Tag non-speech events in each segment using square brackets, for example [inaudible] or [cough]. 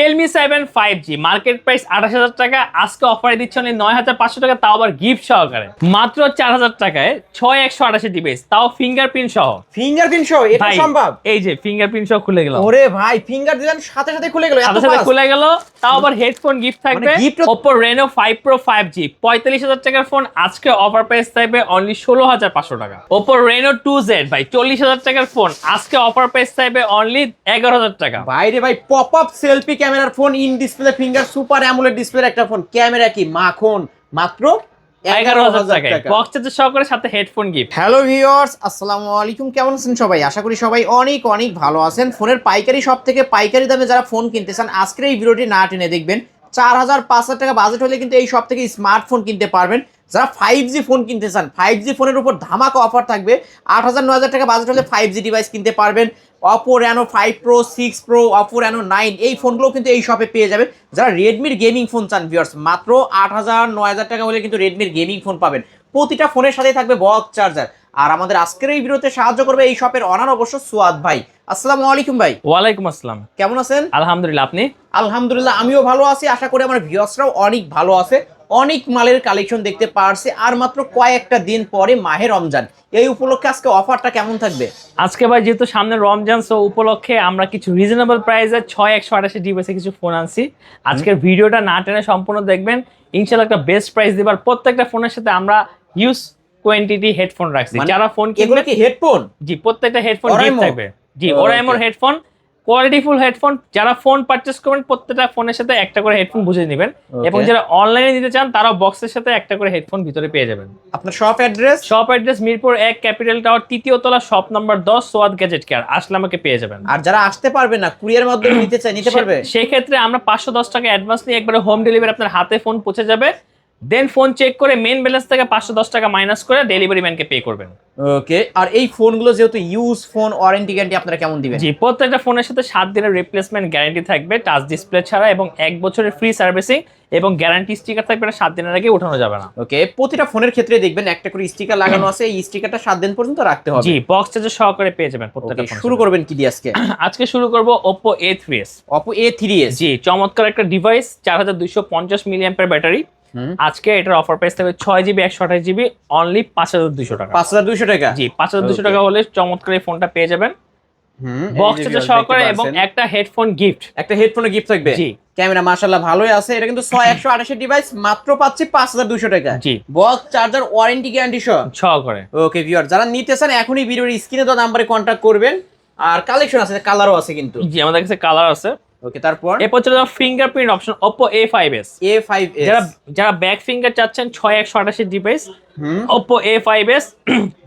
Realme seven five G market price আঠাশ হাজার টাকা আজকে অফারে দিচ্ছে নয় হাজার পাঁচশো টাকা তাও আবার গিফট সহকারে। মাত্র চার হাজার টাকায় ছয় একশো আঠাশি ডিভাইস তাও ফিঙ্গারপ্রিন্ট সহ। ফিঙ্গারপ্রিন্ট সহ এটা ভাই, সম্ভব? এই যে ফিঙ্গারপ্রিন্ট সহ খুলে গেল ওরে ভাই ফিঙ্গার দিলাম সাথে সাথে খুলে গেল সাথে সাথে খুলে গেল তাও আবার হেডফোন গিফট থাকবে মানে gift ও- Oppo Reno 5 Pro 5G পঁয়তাল্লিশ হাজার টাকার ফোন আজকে অফার প্রাইস থাকবে অনলি ষোলো হাজার পাঁচশো টাকা। Oppo Reno 2Z ভাই চল্লিশ হাজার টাকার ফোন আজকে অফার প্রাইস থাকবে অনলি এগারো হাজার টাকা। বাইরে ভাই পপ আপ সেলফি ক্যামেরার phone in display finger super AMOLED display একটা ফোন। ক্যামেরা কি? মাখন। মাত্র এগারো হাজার টাকায়। বক্স চার্জার সহকারে সাথে হেডফোন গিফট হ্যালো ভিউয়ার্স আসসালামু আলাইকুম। কেমন আছেন সবাই? আশা করি সবাই অনেক অনেক ভালো আছেন। ফোনের পাইকারি সব থেকে পাইকারি দামে যারা ফোন কিনতে চান আজকের এই ভিডিওটি না টেনে দেখবেন। চার হাজার পাঁচ হাজার টাকা বাজেট হলে কিন্তু এই সব থেকে স্মার্টফোন কিনতে পারবেন। যারা ফাইভ জি ফোন কিনতে চান ফাইভ জি ফোনের উপর ধামাকা অফার থাকবে। আট হাজার নয় হাজার টাকা বাজেট হলে ফাইভ জি ডিভাইস কিনতে পারবেন। Oppo Reno five pro six pro Oppo Reno nine এই ফোনগুলো কিন্তু এই শপে পেয়ে যাবেন যারা রেডমির গেমিং ফোন চান ভিউয়ার্স মাত্র আট হাজার নয় হাজার টাকা হলে কিন্তু রেডমির গেমিং ফোন পাবেন। প্রতিটা ফোনের সাথেই থাকবে বক্স চার্জার আর আমাদের আজকের এই ভিডিওতে সাহায্য করবে এই শপের অনার অবশ্য সুয়াদ ভাই। আসসালামু আলাইকুম ভাই। ওয়ালাইকুম আসসালাম। কেমন আছেন? আলহামদুলিল্লাহ আপনি? আলহামদুলিল্লাহ আমিও ভালো আছি। আশা করি আমার ভিউয়ার্সরাও অনেক ভালো আছে। অনেক মালের কালেকশন দেখতে পারছি আর মাত্র কয়েকটা দিন পরে মাহে রমজান। এই উপলক্ষে আজকে অফারটা কেমন থাকবে? আজকে ভাই যেহেতু সামনে রমজান সো উপলক্ষে আমরা কিছু রিজনেবল প্রাইসে ছয় একশো আঠাশি ডিভাইসে কিছু ফোন আনছি। আজকের ভিডিওটা না টেনে সম্পূর্ণ দেখবেন। ইনশাল্লাহ একটা বেস্ট প্রাইস দিবার প্রত্যেকটা ফোনের সাথে আমরা ইউজ কোয়ান্টিটি হেডফোন রাখছি। মানে যারা ফোন কিনবে কি হেডফোন জি প্রত্যেকটা হেডফোন থাকবে। জি. ওরাইমোর হেডফোন কোয়ালিটিফুল হেডফোন যারা ফোন পারচেস করবেন প্রত্যেকটা ফোনের সাথে একটা করে হেডফোন বুঝে নেবেন। এবং যারা অনলাইনে নিতে চান তারাও বক্সের সাথে একটা করে হেডফোন ভিতরে পেয়ে যাবেন। আপনার shop address shop address Mirpur এক ক্যাপিটাল টাওয়ার তৃতীয় তলা শপ নাম্বার দশ সোয়াদ গ্যাজেট কেয়ার আসলে আমাকে পেয়ে যাবেন। আর যারা আসতে পারবে না কুরিয়ার মাধ্যমে নিতে চাই নিতে পারবে? সেক্ষেত্রে আমরা পাঁচশো দশ টাকা অ্যাডভান্স নিয়ে একবারে হোম ডেলিভারি আপনার হাতে ফোন পৌঁছে যাবে। দেন ফোন চেক করে মেন ব্যালেন্স থেকে পাঁচশো দশ টাকা মাইনাস করে ডেলিভারি ম্যানকে পে করবেন। ওকে আর এই ফোনগুলো যেহেতু ইউজ ফোন ওয়ারেন্টি গ্যারান্টি আপনারা কেমন দিবেন? জি প্রত্যেকটা ফোনের সাথে সাত দিনের রিপ্লেসমেন্ট গ্যারান্টি থাকবে টাচ ডিসপ্লে ছাড়া এবং এক বছরের ফ্রি সার্ভিসিং এবং গ্যারান্টি স্টিকার থাকবে এটা সাত দিনের আগে উঠানো যাবে না। ওকে প্রতিটা ফোনের ক্ষেত্রে দেখবেন একটা করে স্টিকার লাগানো আছে এই স্টিকারটা সাত দিন পর্যন্ত রাখতে হবে। জি বক্স চার্জার সহকারে পেয়ে যাবেন প্রত্যেকটা শুরু করবেন কি দিয়ে আজকে? [clears throat] আজকে শুরু করব Oppo A3s Oppo A three S জি চমৎকার একটা ডিভাইস চার হাজার দুইশো পঞ্চাশ মিলিয়াম্পের ব্যাটারি। আজকে এটার অফার প্রাইস থাকবে ছয় জিবি একশো আঠাশ জিবি অনলি পাঁচ হাজার দুশো টাকা। পাঁচ হাজার দুইশো টাকা? জি পাঁচ হাজার দুশো টাকা হলে চমৎকার এই ফোনটা পেয়ে যাবেন। বক্স চার্জার সহকারে এবং একটা হেডফোন গিফট একটা হেডফোনের গিফট থাকবে? জি। ক্যামেরা মাশাআল্লাহ ভালোই আছে এটা কিন্তু ছয় একশো আঠাশি ডিভাইস মাত্র পাচ্ছি পাঁচ হাজার দুইশো টাকা। জি। বক্স চার্জার ওয়ারেন্টি গ্যারান্টি সহ। সহকারে। ওকে ভিউয়ার যারা নিতে চান এখনই ভিডিওর স্ক্রিনে দেওয়া নাম্বারে কন্ট্যাক্ট করবেন। আর কালেকশন আছে কালারও আছে কিন্তু। জি আমাদের কাছে কালার আছে। ওকে তারপর? এরপর চলে fingerprint option Oppo A5s A five যারা যারা ব্যাক ফিঙ্গার চাচ্ছেন ছয় একশো ডিভাইস হুম। Oppo A5s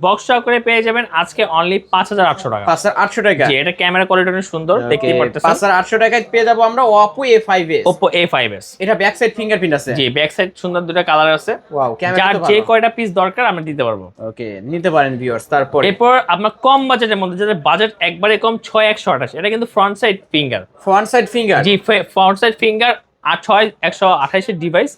বক্স [clears throat] করে পেয়ে যাবেন আজকে অনলি পাঁচ হাজার আটশো টাকা। পাঁচ হাজার আটশো টাকা। এটা ক্যামেরা কোয়ালিটি অনেক সুন্দর দেখতে পারতেছেন। পাঁচ হাজার আটশো টাকায় পেয়ে যাব আমরা Oppo A five S Oppo A5s এটা ব্যাক সাইড ফিঙ্গারপ্রিন্ট আছে। জি ব্যাক সাইড সুন্দর দুটো কালার আছে। ওয়াও যার যে কয়টা পিস দরকার আমরা দিতে পারব। ওকে নিতে পারেন ভিউয়ার্স তারপর। এরপর আপনার কম বাজেটের মধ্যে যাদের বাজেট একবারে কম ছয় একশো আঠাশ। এটা কিন্তু front side finger front side finger জি ফ্রন্ট সাইড ফিঙ্গার আর ছয় একশো আঠাশের device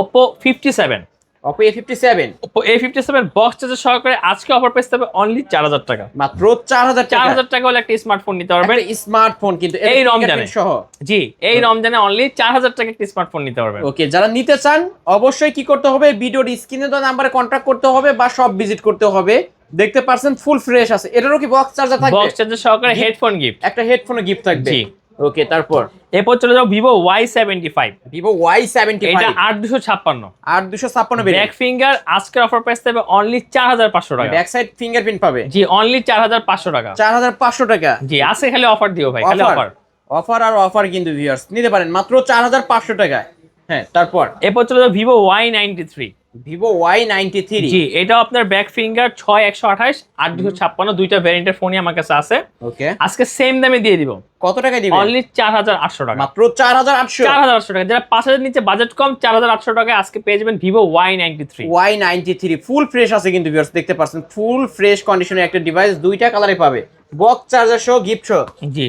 Oppo fifty seven Oppo A fifty seven Oppo A fifty seven box charger সহকারে আজকে অফার পেয়ে যাবে অনলি চার হাজার টাকা। মাত্র চার হাজার চার টাকা হাজার টাকা হলে একটা স্মার্টফোন নিতে পারবেন। স্মার্টফোন কিন্তু এই রমজানে। সহ? জি এই রমজানে অনলি চার হাজার টাকা একটা স্মার্টফোন নিতে পারবেন। ওকে যারা নিতে চান অবশ্যই কি করতে হবে? ভিডিওর স্ক্রিনে দেওয়া নাম্বারে কন্ট্যাক্ট করতে হবে বা সব ভিজিট করতে হবে। দেখতে পারছেন ফুল ফ্রেশ আছে। এটারও কি বক্স চার্জার থাকবে? বক্স চার্জার সহকারে হেডফোন গিফট একটা হেডফোনে গিফট থাকবে। জি। ওকে তারপর? এরপর চলে যাও Vivo Y seventy five Vivo Y seventy এটা আট দুশো ছাপ্পান্ন। আর দুশো ছাপ্পান্ন ব্যাক ফিঙ্গার আজকের অফার প্রাইস দেবে অনলি চার হাজার পাঁচশো টাকা। ব্যাক সাইড ফিঙ্গারপ্রিন্ট পাবে? জি অনলি চার হাজার পাঁচশো টাকা। চার হাজার পাঁচশো টাকা। জি আছে খালি অফার দিও ভাই খালি অফার অফার অফার আর অফার কিন্তু ভিউয়ার্স নিতে পারেন মাত্র চার হাজার পাঁচশো টাকা হ্যাঁ তারপর? এরপর চলে যাও Vivo Y ninety three Vivo Y ninety three জি এটাও আপনার ব্যাক ফিঙ্গার ছয় একশো আঠাশ আট দুশো ছাপ্পান্ন দুইটা ভ্যারিয়েন্টের ফোনই আমার কাছে আছে। ওকে। আজকে সেম দামে দিয়ে দিব। কত টাকা দিবেন অনলি চার হাজার আটশো টাকা। মাত্র চার হাজার আটশো। চার হাজার আটশো টাকা। যারা পাঁচ হাজার নিচে বাজেট কম চার হাজার আটশো টাকায় আজকে পেয়ে যাবেন Vivo Y ninety three Y ninety three full fresh আছে কিন্তু ভিউয়ার্স দেখতে পাচ্ছেন। ফুল ফ্রেশ কন্ডিশনের একটা ডিভাইস দুইটা কালারে পাবে। বক্স চার্জার সহ গিফট সহ জি।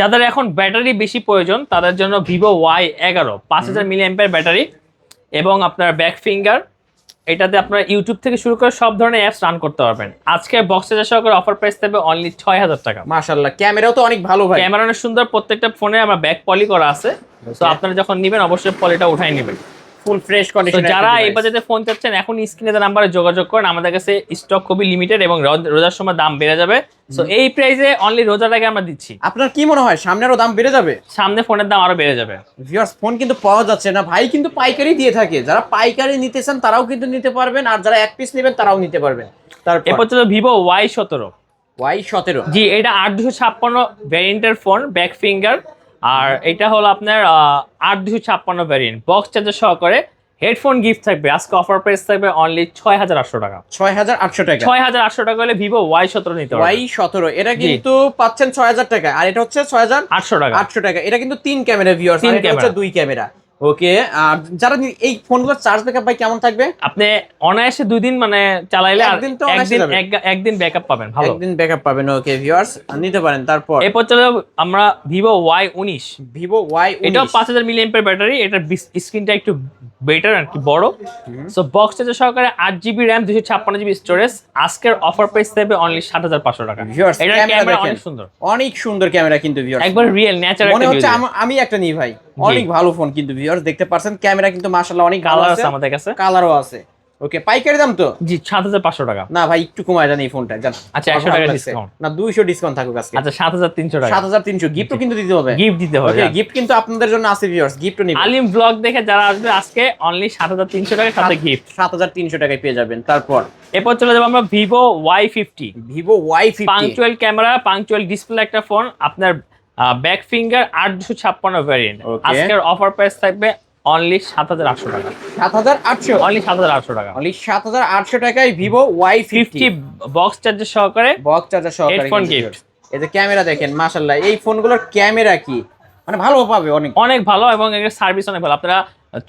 যাদের এখন ব্যাটারি বেশি প্রয়োজন তাদের জন্য ভিভো ওয়াই এগারো পাঁচ হাজার মিলি ব্যাটারি এবং আপনার ব্যাক ফিঙ্গার এটাতে আপনারা ইউটিউব থেকে শুরু করে সব ধরনের অ্যাপস রান করতে পারবেন। আজকে বক্সে যা সহকারে অফার প্রাইস থাকবে অনলি ছয় হাজার টাকা। মাশাল্লাহ ক্যামেরাও তো অনেক ভালো ভাই। ক্যামেরা অনেক সুন্দর প্রত্যেকটা ফোনে আমার ব্যাক পলি করা আছে। তো আপনারা যখন নেবেন অবশ্যই পলিটা উঠাই নেবেন। ফুল ফ্রেশ তো কন্ডিশন যারা এই বাজেটে ফোন চাচ্ছেন এখন স্ক্রিনে নাম্বারে যোগাযোগ করেন। আমাদের কাছে স্টক খুবই লিমিটেড এবং রোজার সময় দাম বেড়ে যাবে। সো এই প্রাইসে অনলি রোজার আগে আমরা দিচ্ছি। আপনার কি মনে হয় সামনে আরও দাম বেড়ে যাবে? সামনে ফোনের দাম আরও বেড়ে যাবে। ভিউয়ার্স ফোন কিন্তু পাওয়া যাচ্ছে না। ভাই কিন্তু পাইকারি দিয়ে থাকে। যারা পাইকারি নিতে চান তারাও কিন্তু নিতে পারবেন। আর যারা এক পিস নেবেন তারাও নিতে পারবেন। তারপর এরপর ছিল ভিভো ওয়াই সতেরো। ওয়াই সতেরো। জি এটা আট দুশো ছাপ্পান্ন ভ্যারিয়েন্টের ফোন ব্যাক ফিঙ্গার আর এটা হলো আপনার আট দুশো ছাপ্পান্ন ভ্যারিয়েন্ট বক্স চার্জার সহকারে হেডফোন গিফট থাকবে আজকে অফার প্রাইস থাকবে অনলি ছয় হাজার আটশো টাকা। ছয় হাজার আটশো টাকা। ছয় হাজার আটশো টাকা হলে ভিভো ওয়াই সতেরো নিতে ওয়াই সতেরো এটা কিন্তু পাচ্ছেন ছয় হাজার টাকা। আর এটা হচ্ছে ছয় হাজার আটশো টাকা। আটশো টাকা। এটা কিন্তু তিন ক্যামেরা ভিউ তিন আর ক্যামেরা। দুই ক্যামেরা। ওকে আর যারা এই ফোনগুলোর চার্জ ব্যাকআপ ভাই কেমন থাকবে? আপনি অনায়াসে দুই দিন মানে চালাইলে একদিন তো একদিন একদিন ব্যাকআপ পাবেন ভালো। একদিন ব্যাকআপ পাবেন ওকে ভিউয়ার্স নিতে পারেন তারপর। এরপর চলে আমরা ভিভো ওয়াই উনিশ। ভিভো ওয়াই এটাও পাঁচ হাজার মিলি এম্পের ব্যাটারি এটার স্ক্রিনটা একটু বেটার আর কি বড়। সো বক্স চার্জার সহকারে আট জিবি র্যাম দুশো ছাপ্পান্ন জিবি স্টোরেজ আজকের অফার প্রাইস দেবে অনলি সাত হাজার পাঁচশো টাকা। ক্যামেরা ক্যামেরা অনেক সুন্দর। অনেক সুন্দর ক্যামেরা কিন্তু ভিউয়ার্স একবার রিয়েল ন্যাচারাল মনে হচ্ছে আমি একটা নিই ভাই। অনেক ভালো ফোন কিন্তু ভিউয়ার্স দেখতে পারছেন ক্যামেরা কিন্তু মাশাআল্লাহ অনেক ভালো কালার আছে। আমাদের কাছে। কালারও আছে। ওকে পাইকারি দাম তো? জি সাত হাজার পাঁচশো টাকা। না ভাই একটু কমায় জানি এই ফোনটা জান। আচ্ছা, 100 টাকা discount। না দুইশো ডিসকাউন্ট থাকুক আজকে। আচ্ছা সাত হাজার তিনশো টাকা। সাত হাজার তিনশো গিফটও কিন্তু দিতে হবে। গিফট দিতে হবে ওকে গিফট কিন্তু আপনাদের জন্য আছে ভিউয়ার্স গিফটও নিবেন আলিম ব্লগ দেখে যারা আসবে আজকে অনলি সাত হাজার তিনশো টাকার সাথে গিফট সাত হাজার তিনশো টাকায় পেয়ে যাবেন তারপর। এরপর চলে যাব আমরা Vivo fifty Vivo Y fifty punctual camera punctual display একটা ফোন আপনার ব্যাক ফিঙ্গার আট দুশো ছাপ্পান্ন ভ্যারিয়েন্ট. আজকের অফার প্রাইস থাকবে অনলি সাত হাজার আটশো টাকা। সাত হাজার আটশো? অনলি সাত হাজার আটশো টাকা। অনলি সাত হাজার আটশো টাকায় ভিভো ওয়াই ফিফটি বক্স চার্জের সহকারে বক্স চার্জার সহকারে gift। viewers। এই যে ক্যামেরা দেখেন মাশাআল্লাহ এই ফোনগুলোর ক্যামেরা কি? মানে ভালো পাবে অনেক। অনেক ভালো এবং এর সার্ভিস অনেক ভালো। আপনারা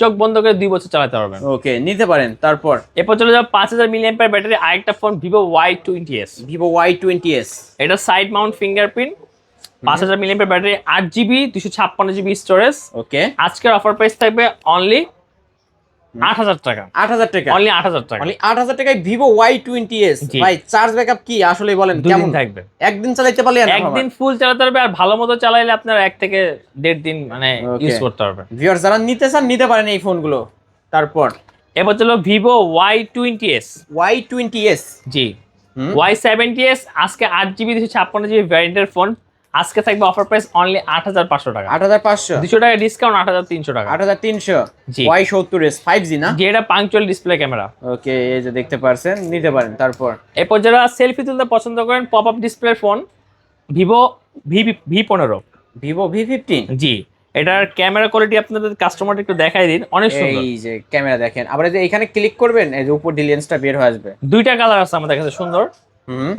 চোখ বন্ধ করে দুই বছর চালাতে পারবেন। ওকে নিতে পারেন তারপর? এরপর চলে যাব পাঁচ হাজার মিলিয়ন ব্যাটারি আরেকটা phone Vivo Y twenty S Vivo Y twenty S এটা সাইড মাউন্ট ফিঙ্গারপ্রিন্ট পাঁচ হাজার মিলিয়ন ব্যাটারি আট জিবি দুশো ছাপ্পান্ন জিবি স্টোরেজ ওকে। আজকের অফার প্রাইস থাকবে অনলি আট হাজার টাকা। আট হাজার টাকা। অনলি আট হাজার টাকা। অনলি আট হাজার টাকায় ভিভো ওয়াই টোয়েন্টি এস ভাই চার্জ ব্যাকআপ কি? আসলে বলেন কেমন? থাকবে। একদিন চালাইতে পারলে একদিন ফুল চালাতে পারবে আর ভালো মতো চালাইলে আপনার এক থেকে দেড় দিন মানে ইউজ করতে পারবে যারা নিতে চান নিতে পারেন এই ফোনগুলো তারপর? এবার চলো Vivo Y twenty S Y twenty S জি। ওয়াই সেভেন্টি এস আজকে আট জিবি দুশো ছাপ্পান্ন জিবি ভ্যারিয়েন্টের ফোন আজকে থাকবে অফার প্রাইস অনলি আট হাজার পাঁচশো টাকা। আট হাজার পাঁচশো। দুশো টাকা ডিসকাউন্ট আট হাজার তিনশো টাকা। আট হাজার তিনশো। জি। ওয়াই সত্তর এস ফাইভ জি না? যে এটা পাংচুয়াল ডিসপ্লে ক্যামেরা ওকে এই যে দেখতে পারছেন নিতে পারেন তারপর। এরপর যারা সেলফি তুলতে পছন্দ করেন pop up display phone Vivo V V পনেরো ভিভো ভি ফিফটিন জি এটার ক্যামেরা কোয়ালিটি আপনাদের কাস্টমার একটু দেখাই দিন অনেক সুন্দর। এই যে ক্যামেরা দেখেন। আবার এই যে এখানে ক্লিক করবেন এই যে উপর ডিলিয়েন্সটা বের হয়ে আসবে। দুইটা কালার আছে আমাদের কাছে সুন্দর।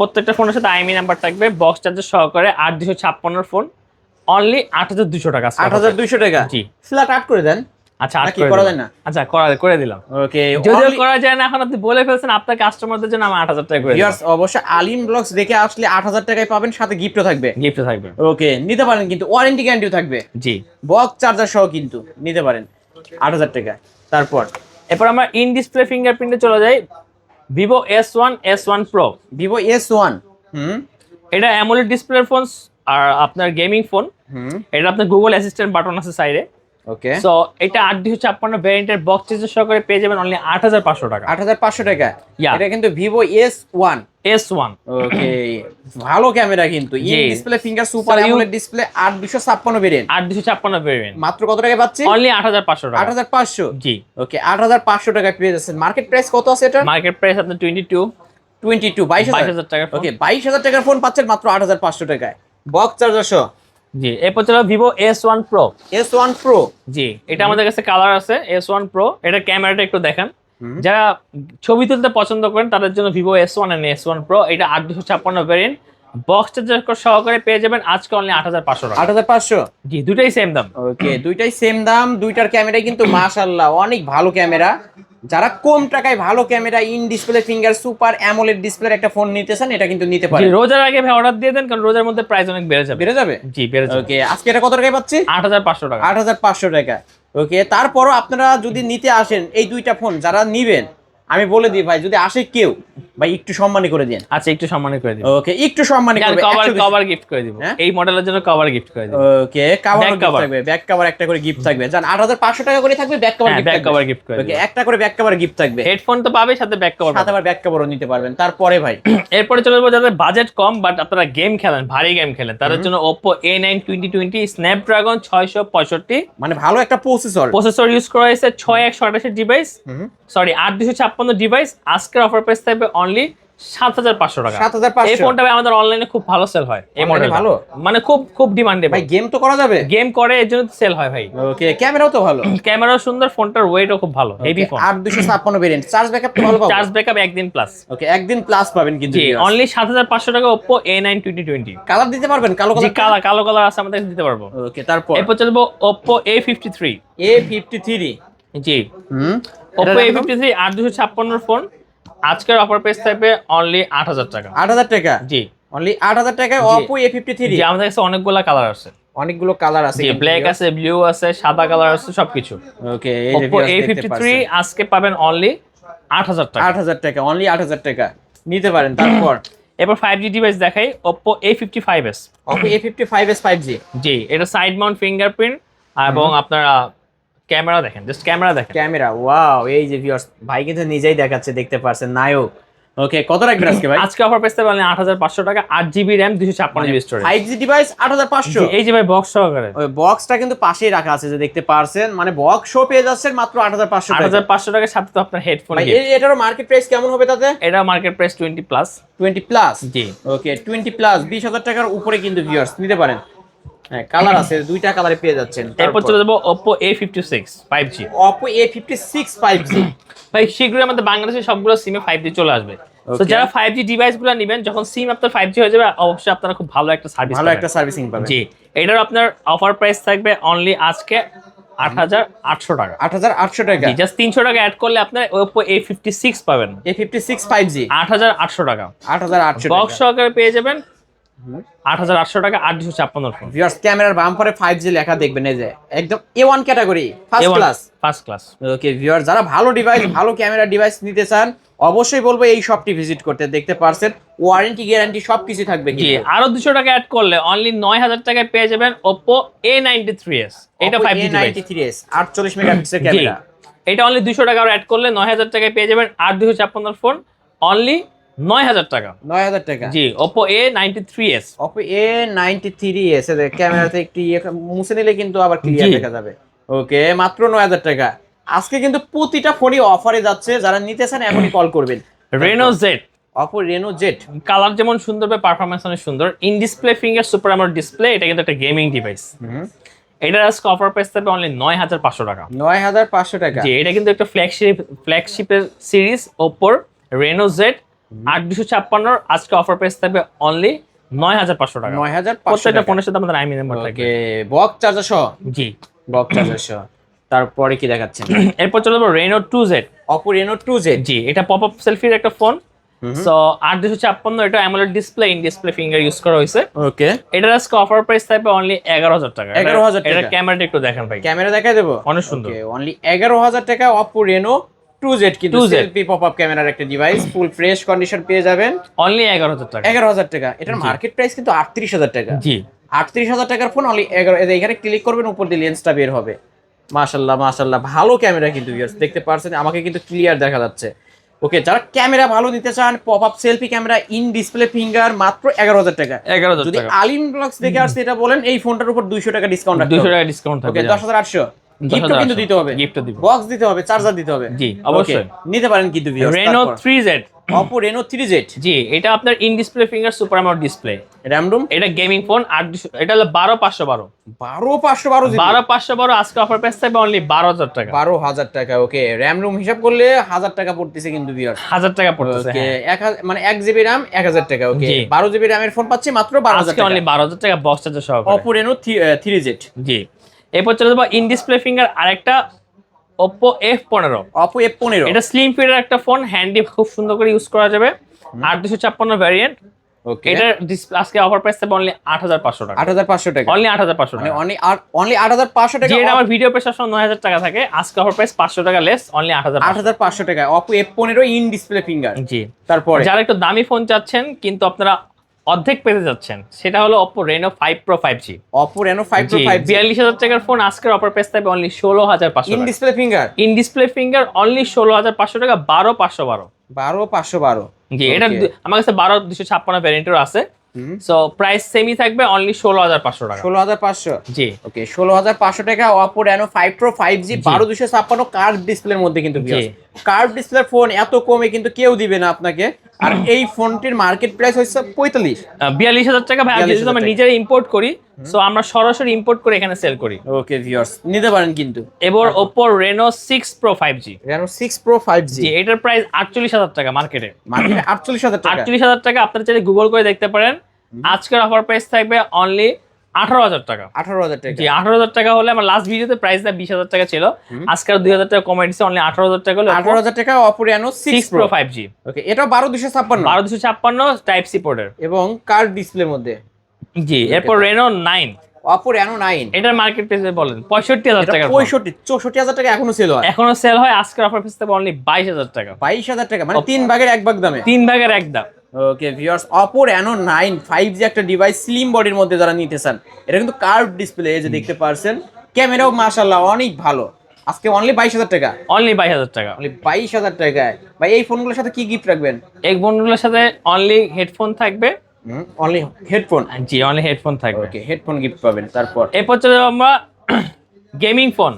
প্রত্যেকটা ফোনের সাথে আইএমই নাম্বার থাকবে বক্স চার্জার সহকারে আট দুশো ছাপ্পান্নর ফোন অনলি আট হাজার দুশো টাকা আট হাজার দুইশো টাকা? জি। ফ্ল্যাট আট করে দেন। আচ্ছা আট নাকি করা যায় না? আচ্ছা করা করে দিলাম। ওকে যদিও করা যায় না এখন আপনি বলে ফেলছেন আপনার কাস্টমারদের জন্য আমি আট হাজার টাকা করে অবশ্যই আলিম ব্লগস দেখে আসলে আট হাজার টাকায় পাবেন সাথে গিফটও থাকবে। গিফট থাকবে। ওকে নিতে পারেন কিন্তু ওয়ারেন্টি গ্যারান্টিও থাকবে। জি। বক্স চার্জার সহ কিন্তু নিতে পারেন আট হাজার টাকা তারপর? এরপর আমরা ইন ডিসপ্লে ফিঙ্গারপ্রিন্টে চলে যাই। Vivo S one S one pro Vivo S one হুম। এটা অ্যামোলেড ডিসপ্লে ফোন আর আপনার গেমিং ফোন হুম। এটা আপনার গুগল অ্যাসিস্ট্যান্ট বাটন আছে সাইডে ওকে সো এটা আট দুশো ছাপ্পান্ন ভ্যারিয়েন্টের বক্স চার্জার সহকারে পেয়ে যাবেন অনলি আট হাজার পাঁচশো টাকা। আট হাজার পাঁচশো টাকা। এটা কিন্তু Vivo S one S one okay ভালো ক্যামেরা কিন্তু। In display finger super AMOLED display আট দুশো ছাপ্পান্ন ভেরিয়েন্ট আট দুশো ছাপ্পান্ন ভ্যারিয়েন্ট মাত্র কত টাকায় পাচ্ছি? অনলি আট হাজার পাঁচশো আট টাকা হাজার পাঁচশো। জি। ওকে আট হাজার পাঁচশো টাকায় পেয়ে যাচ্ছেন। মার্কেট প্রাইস কত আছে এটা মার্কেট প্রাইস আপনার টোয়েন্টি টু টোয়েন্টি টু বাইশ হাজার টাকা ওকে বাইশ হাজার টাকার ফোন পাচ্ছেন মাত্র আট হাজার পাঁচশো টাকায়। বক্স চার্জার সহ। জি এরপর চলো Vivo S one pro S one pro জি এটা আমাদের কাছে কালার আছে এস ওয়ান প্রো এটা ক্যামেরাটা একটু দেখেন। যারা ছবি তুলতে পছন্দ করেন তাদের জন্য Vivo S one and S one pro এটা আট দুশো ছাপ্পান্ন ভ্যারিয়েন্ট বক্স চার্জার সহকারে পেয়ে যাবেন আজকে অনলি আট হাজার পাঁচশো আট হাজার পাঁচশো? জি দুটাই সেম দাম। ওকে দুইটাই সেম দাম দুইটার ক্যামেরাই কিন্তু মাশাল্লাহ অনেক ভালো ক্যামেরা যারা কম টাকায় ভালো camera in display finger super AMOLED ডিসপ্লের একটা ফোন নিতে চান এটা কিন্তু নিতে পারেন। রোজার আগে ভাই অর্ডার দিয়ে দেন কারণ রোজার মধ্যে প্রাইস অনেক বেড়ে যাবে। বেড়ে যাবে? জি বেড়ে যাবে। ওকে আজকে এটা কত টাকায় পাচ্ছি? আট হাজার পাঁচশো টাকা। আট হাজার পাঁচশো টাকা। ওকে তারপরও আপনারা যদি নিতে আসেন এই দুইটা ফোন যারা নিবেন আমি বলে দিই ভাই যদি আসে কেউ ভাই একটু সম্মানী করে দিন। আচ্ছা একটু সম্মানিত করে দিব। ওকে একটু সম্মানী করবে কভার 100 কভার গিফট করে দিব। হ্যাঁ? এই মডেলের জন্য কভার গিফট করে দিব। ওকে কাভার থাকবে ব্যাক কভার একটা করে গিফট থাকবে। জান 8500 টাকা করে থাকবে back cover gift back cover gift করে ওকে একটা করে ব্যাক কভার গিফট থাকবে। হেডফোন তো পাবে সাথে ব্যাক কভার সাথে আবার ব্যাক কভারও নিতে পারবেন। তারপরে ভাই। এরপরে চলে যাব যাদের বাজেট কম বাট আপনারা গেম খেলেন ভারী গেম খেলেন তাদের জন্য Oppo A nine twenty twenty Snapdragon ছয়শো পঁয়ষট্টি। মানে ভালো একটা প্রসেসর প্রসেসর ইউজ করা হয়েছে ছয় একশো আঠাশের ডিভাইস সরি আট দুশো ছাপ্পান্ন ডিভাইস আজকের অফার প্রাইস থাকবে অনলি সাত হাজার পাঁচশো টাকা। সাত হাজার পাঁচশো। এই ফোনটা আমাদের অনলাইনে খুব ভালো সেল হয় এই মডেল ভালো? মানে খুব খুব ডিমান্ডে ভাই গেম তো করা যাবে? গেম করে এর জন্য সেল হয় ভাই। ওকে ক্যামেরাও তো ভালো। [clears throat] ক্যামেরাও সুন্দর ফোনটার ওয়েটও খুব ভালো হেভি ফোন আট দুশো ছাপ্পান্ন ভেরিয়েন্ট চার্জ ব্যাকআপ তো ভালো চার্জ ব্যাকআপ একদিন প্লাস ওকে একদিন প্লাস পাবেন কিন্তু অনলি সাত হাজার পাঁচশো টাকা Oppo A nine twenty twenty colour দিতে পারবেন? কালো কালার কালো কালো কালার আছে আমাদের দিতে পারব। ওকে তারপর? এরপর চলবো Oppo A fifty three A fifty three G. Oppo A fifty three আট দুশো ছাপ্পান্নর ফোন আজকের অফার প্রাইস থাকবে অনলি আট হাজার টাকা। আট হাজার টাকা? জি। অনলি আট হাজার টাকায়। অপো এ ফিফটি থ্রি জি আমাদের কাছে অনেকগুলো কালার আছে। অনেকগুলো কালার আছে জি ব্ল্যাক আছে ব্লু আছে সাদা কালার আছে সবকিছু। ওকে এই ফিফটি থ্রি আজকে পাবেন অনলি আট হাজার টাকা। আট হাজার টাকা অনলি আট হাজার টাকা। নিতে পারেন তারপর? এরপর ফাইভ জি ডিভাইস দেখাই Oppo A fifty five S Oppo A fifty five S five G জি এটা সাইড মাউন্ট ফিঙ্গারপ্রিন্ট এবং আপনারা ক্যামেরা দেখেন জাস্ট ক্যামেরা দেখেন। ক্যামেরা ওয়াও এই যে ভিউয়ার্স ভাই কিন্তু নিজেই দেখাচ্ছে দেখতে পারছেন নায়ক। ওকে কত রাখবেন আজকে ভাই? আজকে অফার পেতে হাজার পাঁচশো টাকা আট জিবি র্যাম দুশো ছাপ্পান্ন GB storage five G device আট হাজার পাঁচশো। এই যে ভাই বক্স সহকারে। ওই বক্সটা কিন্তু পাশেই রাখা আছে যে দেখতে পারছেন মানে বক্স শো পেয়ে যাচ্ছেন মাত্র আট হাজার পাঁচশো আট হাজার পাঁচশো টাকার সাথে তো আপনার হেডফোন ভাই এই- এটারও মার্কেট প্রাইস কেমন হবে তাতে? এটা market price twenty plus twenty plus জি। ওকে টোয়েন্টি প্লাস বিশ হাজার টাকার উপরে কিন্তু ভিউয়ার্স নিতে পারেন। হ্যাঁ কালার আছে দুইটা কালারে পেয়ে যাচ্ছেন। এরপর চলে যাব Oppo [clears throat] A fifty six five G ভাই শীঘ্রই আমাদের বাংলাদেশের সবগুলো সিমে ফাইভ জি চলে আসবে। তো যারা ফাইভ জি ডিভাইসগুলো নেবেন যখন সিম আপনার ফাইভ জি হয়ে যাবে অবশ্যই আপনারা খুব ভালো একটা সার্ভিস ভালো একটা সার্ভিসিং পাবেন। জি এটার আপনার অফার প্রাইস থাকবে অনলি আজকে আট হাজার আটশো টাকা। আট হাজার আটশো টাকা। জাস্ট তিনশো টাকা অ্যাড করলে আপনার ওপো এ ফিফটি সিক্স পাবেন। A fifty six five G আট হাজার আটশো টাকা। আট হাজার আটশো বক্স সহকারে পেয়ে যাবেন আট হাজার আটশো টাকা আট দুশো ছাপ্পান্ন ফোন। ক্যামেরার বাম্পারে ফাইভ জি লেখা দেখবেন এই যে একদম A one category first class first class okay viewer যারা ভালো ডিভাইস [clears throat] ভালো ক্যামেরা ডিভাইস নিতে চান অবশ্যই বলব এই শপটি ভিজিট করতে দেখতে পারছেন। ওয়ারেন্টি গ্যারান্টি সবকিছু থাকবে কিন্তু। আরও দুশো টাকা অ্যাড করলে অনলি নয় হাজার টাকায় পেয়ে যাবেন Oppo A ninety three S এটা five G ninety three S আটচল্লিশ মেগাপিক্সেল ক্যামেরা এটা অনলি দুশো টাকা অ্যাড করলে নয় হাজার টাকায় পেয়ে যাবেন আট দুশো ছাপ্পান্ন ফোন। অনলি নয় হাজার টাকা। নয় হাজার টাকা। জি Oppo A ninety three S Oppo A ninety three S ক্যামেরাতে একটু ইয়ে মুছে নিলে কিন্তু আবার ক্লিয়ার। দেখা যাবে। ওকে মাত্র নয় হাজার টাকা। আজকে কিন্তু প্রতিটা ফোনই অফারে যাচ্ছে যারা নিতে চান এখনই কল করবেন। Reno Z Oppo Reno Z colour যেমন সুন্দর বা পারফরমেন্স অনেক সুন্দর ইন ডিসপ্লে ফিঙ্গার সুপার আমার ডিসপ্লে এটা কিন্তু একটা গেমিং ডিভাইস এটার আজকে অফার প্রাইস থাকবে অনলি নয় হাজার পাঁচশো টাকা। নয় হাজার পাঁচশো টাকা। জি এটা কিন্তু একটা ফ্ল্যাগশিপ ফ্ল্যাগশিপের সিরিজ ওপোর রেনো জেড আট দুশো ছাপ্পান্ন আজকে অফার প্রাইস থাকবে অনলি নয় হাজার পাঁচশো টাকা। নয় হাজার পাঁচশো প্রত্যেকটা ফোনের সাথে আমাদের আইমি নাম্বার থাকবে। ওকে চার্জার সহ? জি। বক্স চার্জার সহ। তারপরে কি দেখাচ্ছেন [clears throat] এরপর চলে যাব Reno two Z Oppo Reno two Z জি এটা পপ আপ সেলফির একটা ফোন সো আট দুশো ছাপ্পান্ন এটা AMOLED display in display finger use করা হয়েছে। ওকে এটার আজকে অফার প্রাইস থাকবে অনলি এগারো হাজার টাকা। 11,000 এটা টাকা। ক্যামেরাটা একটু দেখেন ভাই। ক্যামেরা দেখাই দেবো? অনেক সুন্দর। অনলি এগারো হাজার টাকা অপো রেনো টু জেড কিন্তু 2Z সেলফি পপ আপ ক্যামেরার একটা ডিভাইস ফুল ফ্রেশ কন্ডিশন পেয়ে যাবেন। অনলি এগারো হাজার টাকা। এগারো হাজার টাকা। এটার মার্কেট প্রাইস কিন্তু আটত্রিশ হাজার টাকা। জি। আটত্রিশ হাজার টাকার ফোন অনলি এগারো এখানে ক্লিক করবেন উপর দিয়ে লেন্সটা বের হবে। মাশাল্লাহ মাশাল্লাহ ভালো ক্যামেরা কিন্তু viewers, দেখতে পারছেন আমাকে কিন্তু ক্লিয়ার দেখা যাচ্ছে। ওকে যারা ক্যামেরা ভালো নিতে চান pop up selfie camera in display finger মাত্র এগারো হাজার টাকা। এগারো যদি আলিম ব্লগস দেখে আসছে এটা বলেন এই ফোনটার উপর দুইশো টাকা ডিসকাউন্ট দুশো টাকা ডিসকাউন্ট ওকে দশ হাজার আটশো। গিফটও কিন্তু দিতে হবে। গিফট দিব। বক্স দিতে হবে চার্জার দিতে হবে। জি, অবশ্যই। নিতে পারেন কিন্তু জি এটা আপনার in display finger super display RAM room এটা গেমিং ফোন আট এটা হলো বারো পাঁচশো বারো। বারো পাঁচশো বারো বারো পাঁচশো বারো আজকে অফার প্রাইস থাকবে অনলি বারো হাজার টাকা। বারো হাজার টাকা ওকে র্যাম রুম হিসাব করলে হাজার টাকা পড়তেছে কিন্তু বিয়ার হাজার টাকা পড়তেছে ওকে হ্যাঁ। এক মানে এক জিবি র্যাম এক হাজার টাকা ওকে জি। বারো জিবি র্যামের ফোন পাচ্ছি মাত্র বারো হাজার আজকে টাকা। অনলি বারো হাজার টাকা বক্স চার্জার সহ অপো রেনো থ্রি জেড জি। এরপর চলে যাব ইন ডিসপ্লে ফিঙ্গার আরেকটা ওপো এফ পনেরো। অপো এফ পনেরো। এটা স্লিম ফিডের একটা ফোন হ্যান্ডি খুব সুন্দর করে ইউজ করা যাবে। আট দুশো ছাপ্পান্ন ভ্যারিয়েন্ট ডিসপ্লে আজকে অফার প্রাইস থাকবে অনলি আট হাজার পাঁচশো টাকা। আট হাজার পাঁচশো টাকা। অনলি আট হাজার পাঁচশো মানে টাকা। অনলি অনলি আট হাজার পাঁচশো টাকা যে এটা আমার ভিডিও পেশার সময় নয় হাজার টাকা থাকে আজকে অফার প্রাইস পাঁচশো টাকা লেস অনলি আট হাজার আট হাজার পাঁচশো টাকা। অপো এফ পনেরো ইন ডিসপ্লে ফিঙ্গার জি। তারপরে? যারা একটু দামি ফোন চাচ্ছেন কিন্তু আপনারা অর্ধেক পেতে যাচ্ছেন। সেটা হলো Oppo Reno five pro five G Oppo Reno five G five বিয়াল্লিশ হাজার টাকার ফোন আজকের অফার প্রাইস থাকবে অনলি ষোলো হাজার পাঁচশো in display finger in display finger only ষোলো হাজার পাঁচশো টাকা বারো পাঁচশো বারো। বারো পাঁচশো বারো। জি এটা আমার কাছে বারো দুশো ছাপ্পান্ন ভ্যারিয়েন্টের আছে। সো প্রাইস সেমই থাকবে অনলি ষোলো হাজার পাঁচশো টাকা। ষোলো হাজার পাঁচশো। জি। ওকে ষোলো হাজার পাঁচশো টাকা Oppo Reno five pro five G. বারো দুশো ছাপ্পান্ন কার্ভ ডিসপ্লের মধ্যে কিন্তু। কার্ভ ডিসপ্লে ফোন এত কমে কিন্তু কেউ দিবে না আপনাকে। আর এই ফোনটির মার্কেট প্রাইস হচ্ছে পঁয়তাল্লিশ। বিয়াল্লিশ হাজার টাকা ভাই 42,000 যেহেতু আমরা নিজেরা ইম্পোর্ট করি সো আমরা সরাসরি ইম্পোর্ট করে এখানে সেল করি। ওকে ভিউয়ার্স নিতে পারেন কিন্তু। এবার Oppo Reno six pro five G Reno six pro five G জি এটার প্রাইস আটচল্লিশ হাজার টাকা মার্কেটে মার্কেটে আটচল্লিশ হাজার টাকা। আটচল্লিশ হাজার টাকা আপনারা চাইলে গুগল করে দেখতে পারেন। আজকের অফার প্রাইস থাকবে অনলি আঠারো হাজার টাকা। আঠারো হাজার টাকা। জি আঠারো হাজার টাকা হলে আমার লাস্ট ভিডিওতে প্রাইসটা বিশ হাজার টাকা ছিল। আজকে দুই হাজার টাকা কমে দিচ্ছে অনলি আঠারো হাজার টাকা হলে আঠারো হাজার টাকা Oppo Reno six pro five G okay এটা বারো দুশো ছাপ্পান্ন। বারো দুশো ছাপ্পান্ন টাইপ সি পোর্টের এবং কার্ভ ডিসপ্লের মধ্যে। জি এরপর Reno nine Oppo Reno nine এটার মার্কেট প্রাইস বলেন পঁয়ষট্টি হাজার টাকা পঁয়ষট্টি চৌষট্টি হাজার টাকা এখনও সেল হয়। এখনও সেল হয় আজকের অফার প্রাইস থাকবে অনলি বাইশ হাজার টাকা। বাইশ হাজার টাকা মানে তিন ভাগের এক ভাগ দামে। তিন ভাগের এক দাম। Okay viewers Oppo Reno nine five G একটা ডিভাইস স্লিম বডির মধ্যে যারা নিতে চান এটা কিন্তু কার্ভ ডিসপ্লে এই যে দেখতে পারছেন। ক্যামেরাও মাশাল্লাহ অনেক ভালো। আজকে অনলি বাইশ হাজার টাকা। অনলি বাইশ হাজার টাকা। অনলি বাইশ হাজার টাকায়। ভাই এই ফোনগুলোর সাথে কি গিফট রাখবেন? এই ফোনগুলোর সাথে অনলি হেডফোন থাকবে। অনলি হেডফোন জি অনলি হেডফোন থাকবে। ওকে হেডফোন গিফট পাবেন তারপর। এরপর চলে আমরা gaming phone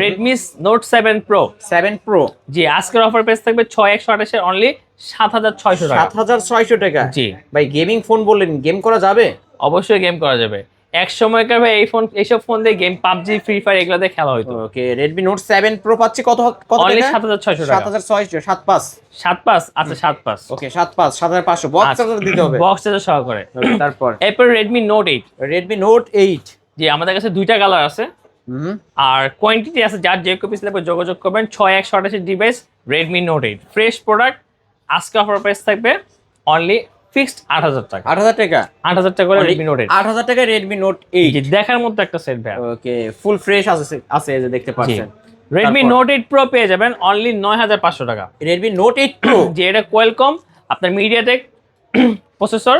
Redmi Note seven pro seven pro জি আজকের অফার প্রাইস থাকবে ছয় একশো আঠাশের অনলি সাত হাজার ছয়শো টাকা। সাত হাজার ছয়শো টাকা? জি। ভাই গেমিং ফোন বললেন গেম করা যাবে? অবশ্যই গেম করা যাবে। এক সময়কার ভাই এই ফোন এইসব ফোন দিয়ে গেম পাবজি ফ্রি ফায়ার এগুলো দিয়ে খেলা হইতো। Okay Redmi Note seven pro পাচ্ছি কত কত অনলি টাকা সাত হাজার ছয়শো সাত টাকা হাজার ছয়শো সাত পাঁচ। সাত পাঁচ? আচ্ছা সাত পাঁচ। ওকে সাত পাঁচ সাত হাজার পাঁচশো। বক্স চার্জার দিতে হবে। বক্স চার্জার সহকারে। তারপর? এরপর Redmi Note eight Redmi Note eight জি আমাদের কাছে দুইটা কালার আছে। আর কোয়ান্টিটি আছে যার যে কপিস লাগবে যোগাযোগ করবেন ছয় একশো আঠাশি device Redmi Note eight fresh product আজকে অফার প্রাইস থাকবে অনলি ফিক্সড আট হাজার টাকা। আট হাজার টাকা? আট হাজার টাকা রেডমি নোট এইট আট হাজার টাকা রেডমি নোট এইট দেখার মতো একটা সেট ভাই ওকে ফুল ফ্রেশ আছে আছে যে দেখতে পাচ্ছেন। রেডমি? নোট এইট প্রো পেয়ে যাবেন অনলি নয় হাজার পাঁচশো টাকা। রেডমি নোট এইট প্রো যে এটা কোয়েলকম আপনার [clears throat] মিডিয়াটেক প্রসেসর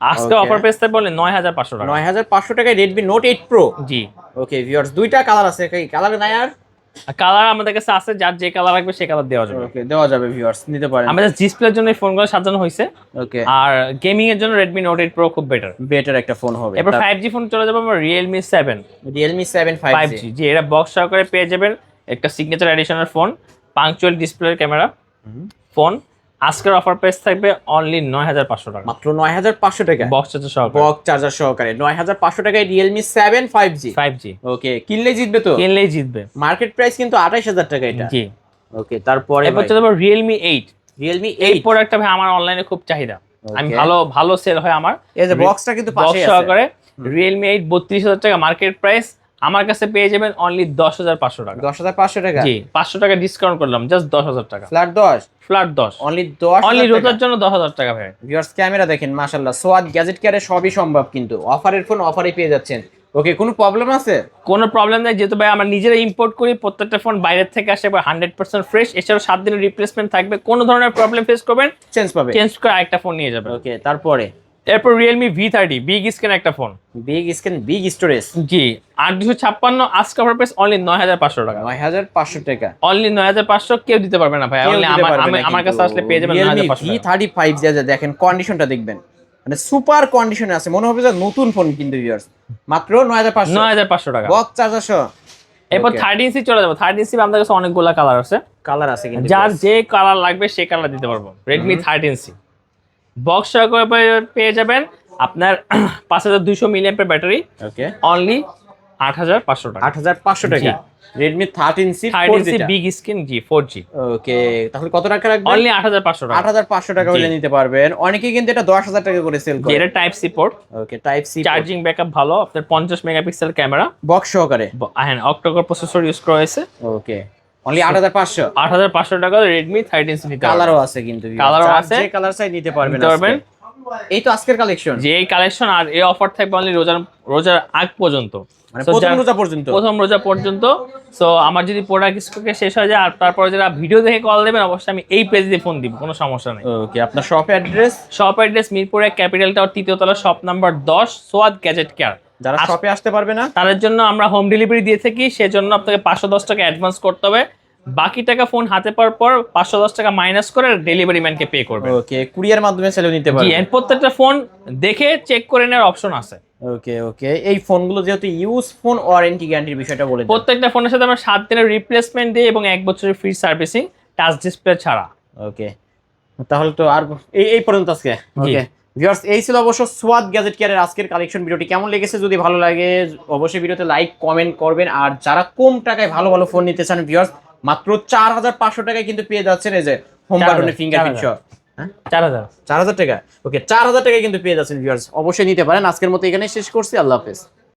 আজকে অফার থাকবে অনলি নয় হাজার পাঁচশো টাকা। নয় হাজার পাঁচশো টাকায় রেডমি নোট এইট প্রো জি। ওকে ভিউয়ার্স দুইটা কালার আছে কালার নাই আর? কালার আমাদের কাছে আছে যার যে কালার লাগবে সে কালার দেওয়া যাবে। ওকে দেওয়া যাবে ভিউয়ার্স নিতে পারেন। আমাদের ডিসপ্লের জন্য এই ফোনগুলো সাজানো হয়েছে। ওকে আর গেমিং এর জন্য রেডমি নোট এইট প্রো খুব বেটার বেটার একটা ফোন হবে। ফাইভ জি ফোন চলে যাব আমরা seven Realme seven five five G জি এটা বক্স সহকারে পেয়ে যাবেন একটা সিগনেচার এডিশনের ফোন পাংচুয়াল ডিসপ্লের ক্যামেরা ফোন আজকের অফার প্রাইস থাকবে অনলি নয় হাজার পাঁচশো টাকা। মাত্র নয় হাজার পাঁচশো টাকা? বক্স চার্জার সহকারে। বক্স চার্জার সহকারে। নয় হাজার পাঁচশো টাকায় Realme seven five G five G okay কিনলে জিতবে তো? কিনলেই জিতবে। মার্কেট প্রাইস কিন্তু আঠাইশ হাজার টাকা এটা। জি। ওকে তারপরে এরপর চলে যাব রিয়েলমি এইট রিয়েলমি এই এইট প্রোডাক্টটা ভাই আমার অনলাইনে খুব চাহিদা। আমি ভালো ভালো সেল হয় আমার। এই যে বক্সটা কিন্তু পাশে সহকারে রিয়েলমি এইট বত্রিশ হাজার টাকা মার্কেট প্রাইস আমার কাছে পেয়ে যাবেন অনলি দশ হাজার পাঁচশো টাকা। দশ হাজার পাঁচশো টাকা? জি পাঁচশো টাকা ডিসকাউন্ট করলাম জাস্ট দশ হাজার টাকা। ফ্ল্যাট দশ? ফ্ল্যাট দশ। অনলি দশ অনলি রোজার জন্য দশ হাজার টাকা ভাই। ভিউয়ার্স ক্যামেরা দেখেন মাশাল্লাহ সোয়াদ গ্যাজেট কেয়ারে সবই সম্ভব কিন্তু। অফারের ফোন অফারে পেয়ে যাচ্ছেন। ওকে কোনো প্রবলেম আছে? কোনো প্রবলেম নেই যেহেতু ভাই আমরা নিজেরা ইম্পোর্ট করি প্রত্যেকটা ফোন বাইরের থেকে আসে হান্ড্রেড পার্সেন্ট ফ্রেশ এছাড়াও সাত দিনের রিপ্লেসমেন্ট থাকবে কোনো ধরনের প্রবলেম ফেস করবেন চেঞ্জ পাবে। চেঞ্জ করে আরেকটা ফোন নিয়ে যাবে ওকে তারপরে? এরপর Realme V thirty big screen একটা phone big screen big storage জি আট দুশো ছাপ্পান্ন আজকে অফার প্রাইস অনলি নয় হাজার পাঁচশো টাকা। নয় হাজার পাঁচশো টাকা। অনলি নয় হাজার পাঁচশো কেউ দিতে পারবে না ভাই আমার আমার কাছে আসলে পেয়ে যাবেন ভি থার্টি ফাইভ দেখেন কন্ডিশনটা দেখবেন। মানে সুপার কন্ডিশনে আছে মনে হবে যে নতুন ফোন কিন্তু ভিউয়ার্স মাত্র নয় হাজার পাঁচশো। নয় হাজার পাঁচশো টাকা। বক্স চার্জার সহ এরপর থার্টি ইঞ্চি চলে যাব। থার্টি ইঞ্চি আমাদের কাছে অনেকগুলো কালার আছে। কালার আছে কিন্তু যার যে কালার লাগবে সে কালার দিতে পারব। রেডমি থার্টিন সি বক্স পেয়ে- যাবেন আপনার [clears throat] পাঁচ হাজার দুইশো মিলিয়ামের ব্যাটারি। ওকে অনলি আট হাজার পাঁচশো টাকা। আট হাজার পাঁচশো টাকা। Redmi thirteen C thirteen C big screen জি ফোর জি ওকে তাহলে কত টাকা রাখবেন? অনলি আট হাজার পাঁচশো টাকা। আট হাজার পাঁচশো টাকা হলে নিতে পারবেন। অনেকে কিন্তু এটা দশ হাজার টাকা করে সেল করে। এটা type C port okay type C charging backup ভালো। আপনার পঞ্চাশ মেগাপিক্সেল ক্যামেরা বক্স সহকারে। হ্যাঁ অক্টোকর প্রসেসর ইউজ করা হয়েছে। ওকে অনলি আট হাজার পাঁচশো। আট হাজার পাঁচশো টাকা রেডমি থার্টিন সি নিতে কালারও আছে কিন্তু কালারও আছে। যে কালার চাই নিতে পারবেন পারবেন। এই তো আজকের কালেকশন যে এই কালেকশন আর এই অফার থাকবে অনলি রোজার রোজার আগ পর্যন্ত। মানে প্রথম রোজা পর্যন্ত। প্রথম রোজা পর্যন্ত। সো আমার যদি প্রোডাক্ট স্টকে শেষ হয়ে যায় আর তারপরে যারা ভিডিও দেখে কল দেবেন অবশ্যই আমি এই পেজ দিয়ে ফোন দিব কোনো সমস্যা নেই। ওকে আপনার শপ অ্যাড্রেস শপ অ্যাড্রেস মিরপুরে ক্যাপিটাল টাওয়ার তৃতীয় তলা শপ নাম্বার দশ সোয়াদ গ্যাজেট কেয়ার যারা শপে আসতে পারবে না? তাদের জন্য আমরা হোম ডেলিভারি দিয়ে থাকি সেজন্য আপনাকে পাঁচশো দশ টাকা অ্যাডভান্স করতে হবে। বাকি টাকা ফোন হাতে পাওয়ার পর পাঁচশো দশ টাকা মাইনাস করে ডেলিভারি ম্যানকে পে করবে ওকে কুরিয়ার মাধ্যমে চালিয়ে নিতে পারবে প্রত্যেকটা ফোন দেখে চেক করে নেওয়ার অপশন আছে। ওকে ওকে এই ফোনগুলো যেহেতু ইউজ ফোন ওয়ারেন্টি গ্যারান্টির বিষয়টা বলে প্রত্যেকটা ফোনের সাথে আমরা সাত দিনের রিপ্লেসমেন্ট দিই এবং এক বছরের ফ্রি সার্ভিসিং টাচ ডিসপ্লে ছাড়া। ওকে তাহলে তো আর এই এই পর্যন্ত আজকে। ওকে ভিউয়ার্স এই ছিল অবশ্য সোয়াদ গ্যাজেট কেয়ারের আজকের কালেকশন ভিডিওটি কেমন লেগেছে যদি ভালো লাগে অবশ্যই ভিডিওতে লাইক কমেন্ট করবেন। আর যারা কম টাকায় ভালো ভালো ফোন নিতে চান ভিউয়ার্স মাত্র চার হাজার পাঁচশো টাকায় কিন্তু পেয়ে যাচ্ছেন এই যে হোম বাটনের ফিঙ্গারপ্রিন্ট সহ হ্যাঁ? চার হাজার। চার হাজার টাকা? ওকে চার হাজার টাকায় কিন্তু পেয়ে যাচ্ছেন ভিউয়ার্স অবশ্যই নিতে পারেন। আজকের মতো এখানে শেষ করছি। আল্লাহ হাফেজ।